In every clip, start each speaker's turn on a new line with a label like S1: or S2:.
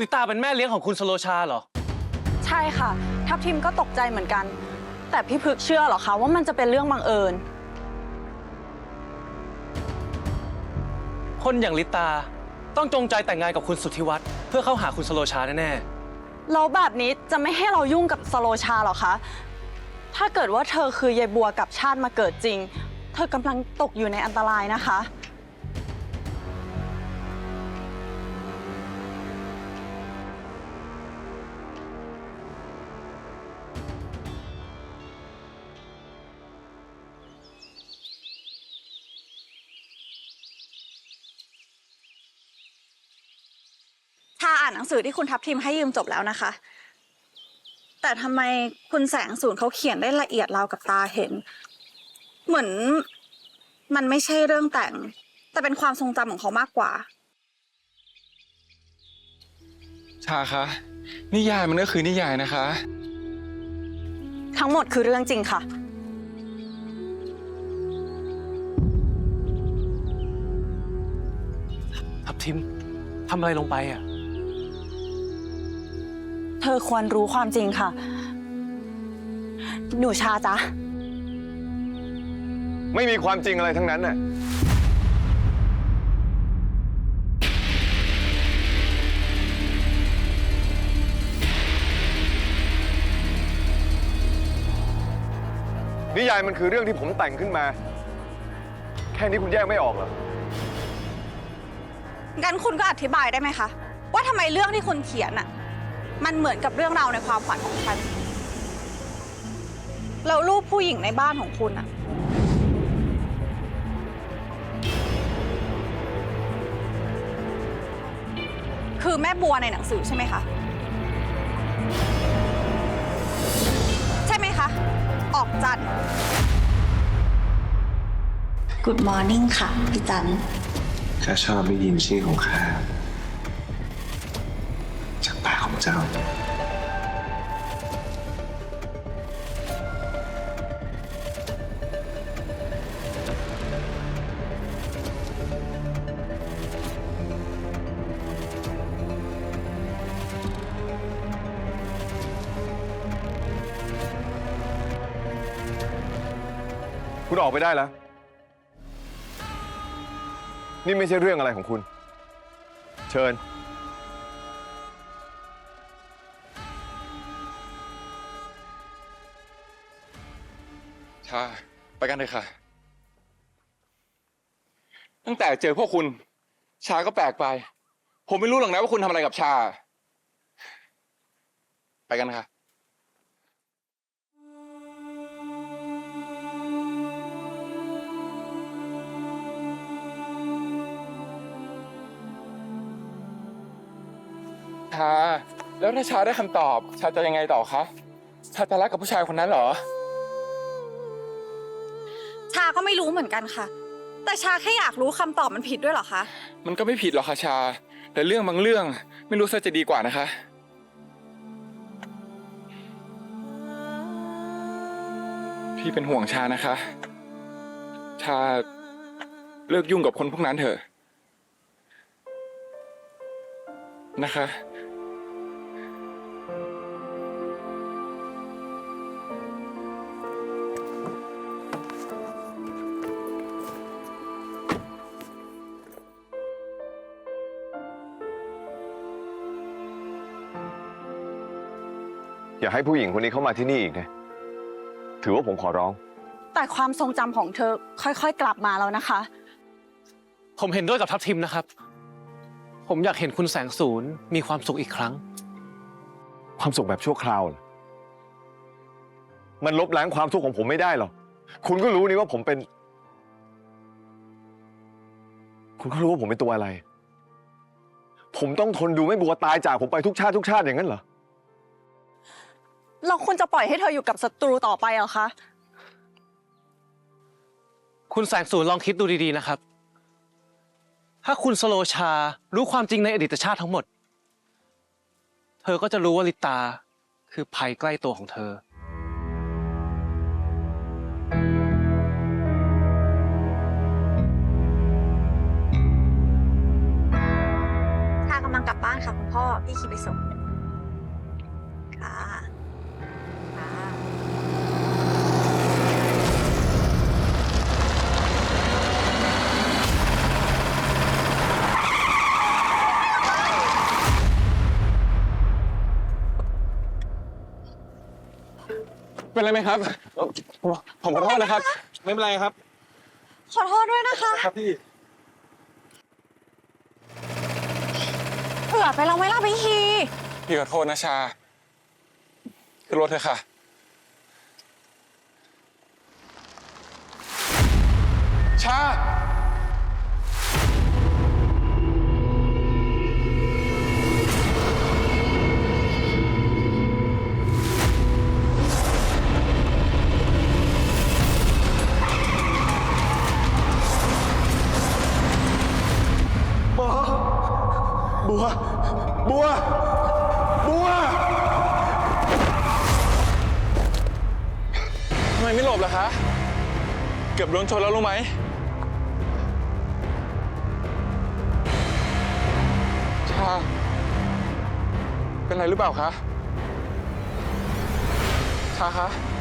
S1: ลิตาเป็นแม่เลี้ยงของคุณสโลชาเหรอ
S2: ใช่ค่ะ ทัพทิมก็ตกใจเหมือนกัน แต่พี่พึกเชื่อเหรอคะว่ามันจะเป็นเรื่องบังเอิญ
S1: คนอย่างลิตาต้องจงใจแต่งงานกับคุณสุทธิวัฒน์เพื่อเข้าหาคุณสโลชาแน่
S2: แล้วแบบนี้จะไม่ให้เรายุ่งกับสโลชาเหรอคะ ถ้าเกิดว่าเธอคือยายบัวกับชาติมาเกิดจริง เธอกำลังตกอยู่ในอันตรายนะคะ อ่านหนังสือที่คุณทัพทิมให้ยืมจบแล้วนะคะ แต่ทำไมคุณแสงสูนเขาเขียนได้ละเอียดราวกับตาเห็น เหมือนมันไม่ใช่เรื่องแต่ง แต่เป็นความทรงจำของเขามากกว่า
S3: ชาคะ นิยายมันก็คือนิยายนะคะ
S2: ทั้งหมดคือเรื่องจริงค่ะ
S1: ๆทับทิมทำอะไรลงไปอะ
S2: เธอควรรู้ความจริงค่ะ หนูชาจ๊ะ
S4: ไม่มีความจริงอะไรทั้งนั้นน่ะ นิยายมันคือเรื่องที่ผมแต่งขึ้นมา แค่นี้คุณแยกไม่ออกเหรอ
S2: งั้นคุณก็อธิบายได้ไหมคะ ว่าทำไมเรื่องที่คุณเขียนอะ มันเหมือนกับเรื่องราวในความฝันของฉัน แล้วรูปผู้หญิงในบ้านของคุณอะคือแม่บัวในหนังสือใช่ไหมคะ ใช่ไหมคะ ออกจันทร์
S5: Good morning ค่ะ พี่จัน
S6: ข้าชอบได้ยินชื่อของข้า เจ้า
S4: คุณออกไปได้แล้ว นี่ไม่ใช่เรื่องอะไรของคุณ เชิญ
S3: ชาไปกันเลยค่ะ ตั้งแต่เจอพวกคุณ ชาก็แปลกไป ผมไม่รู้หรอกนะว่าคุณทำอะไรกับชา ไปกันค่ะ ชา แล้วถ้าชาได้คำตอบ ชาจะยังไงต่อคะ ชาจะรักกับผู้ชายคนนั้นเหรอ
S2: ชา ก็ไม่รู้เหมือนกันค่ะ แต่ชาแค่อยากรู้คำตอบมันผิดด้วยเหรอคะ
S3: มันก็ไม่ผิดหรอกค่ะชา แต่เรื่องบางเรื่องไม่รู้ซะจะดีกว่านะคะ พี่เป็นห่วงชานะคะ ชาเลิกยุ่งกับคนพวกนั้นเถอะนะคะ
S4: อย่าให้ผู้หญิงคนนี้เข้ามาที่นี่อีกนะ ถือว่าผมขอร้อง
S2: แต่ความทรงจำของเธอค่อยๆ กลับมาแล้วนะคะ
S1: ผมเห็นด้วยกับทัพทิมนะครับ ผมอยากเห็นคุณแสงศูนย์มีความสุขอีกครั้ง
S4: ความสุขแบบชั่วคราวเหรอมันลบล้างความทุกข์ของผมไม่ได้หรอก คุณก็รู้นี่ว่าผมเป็น คุณก็รู้ว่าผมเป็นตัวอะไร ผมต้องทนดูไม่บัวตายจากผมไปทุกชาติทุกชาติอย่างนั้นเหรอ
S2: เราควรจะปล่อยให้เธออยู่กับศัตรูต่อไปเหรอคะ
S1: คุณแสงศูนย์ลองคิดดูดีๆนะครับ ถ้าคุณสโลชารู้ความจริงในอดีตชาติทั้งหมด เธอก็จะรู้ว่าลิตาคือภัยใกล้ตัวของเธอ
S2: กลับบ้านค่ะคุณพ่อ พี่ขี่ไปส่ง
S3: เป็นไรไหมครับเอ่อผมผมขอโทษนะครับ ไม่เป็นไรครับ
S2: ขอโทษด้วยนะคะ
S3: ครับพี่
S2: เผื่อไปเราไหม่ล่ะพี่คี
S3: พี่ขอโทษนะชา ขึ้นรถเถอะค่ะ ชา
S4: บัว บัว บัว
S3: ทำไมไม่หลบล่ะคะ เกือบโดนชนแล้วรู้ไหม ชา เป็นไรหรือเปล่าคะ ชาคะ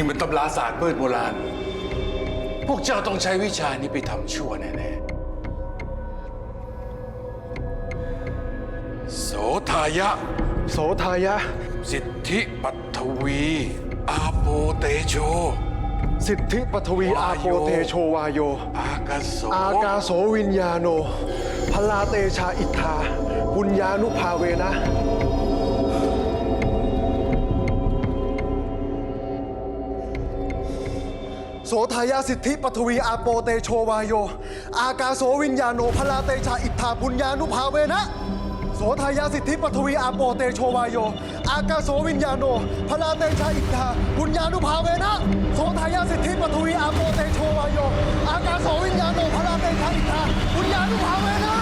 S7: นี่มันตำราศาสตร์เบิดโบราณ พวกเจ้าต้องใช้วิชานี้ไปทำชั่วแน่ๆ โสทายะ
S4: โสทายะ
S7: สิทธิปัทวี อาโปเตโช
S4: สิทธิปฐวีอาโปเตโชวาโย
S7: อากาโส
S4: อากาโสวิญญาโน พลาเตชาอิทธาบุญญานุภาเวนะ โสทายาสิทธิปฐวีอาโปเตโชวายโย อากาโสวิญญาโนพลาเตชาอิทธาปุญญานุภาเวนะ โสทายาสิทธิปฐวีอาโปเตโชวายโย อากาโสวิญญาโนพลาเตชาอิทธาปุญญานุภาเวนะ โสทายาสิทธิปฐวีอาโปเตโชวายโย อากาโสวิญญาโนพลาเตชาอิทธาปุญญานุภาเวนะ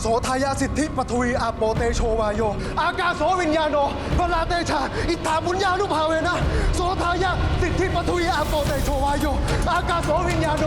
S4: โสทายาสิทธิปทวีอาโปเตโชวาโย อากาโสวิญญาโนพลาเตชา อิทธาบุญญานุภาเวนะ โสทายาสิทธิปทวีอาโปเตโชวาโย อากาโสวิญญาโน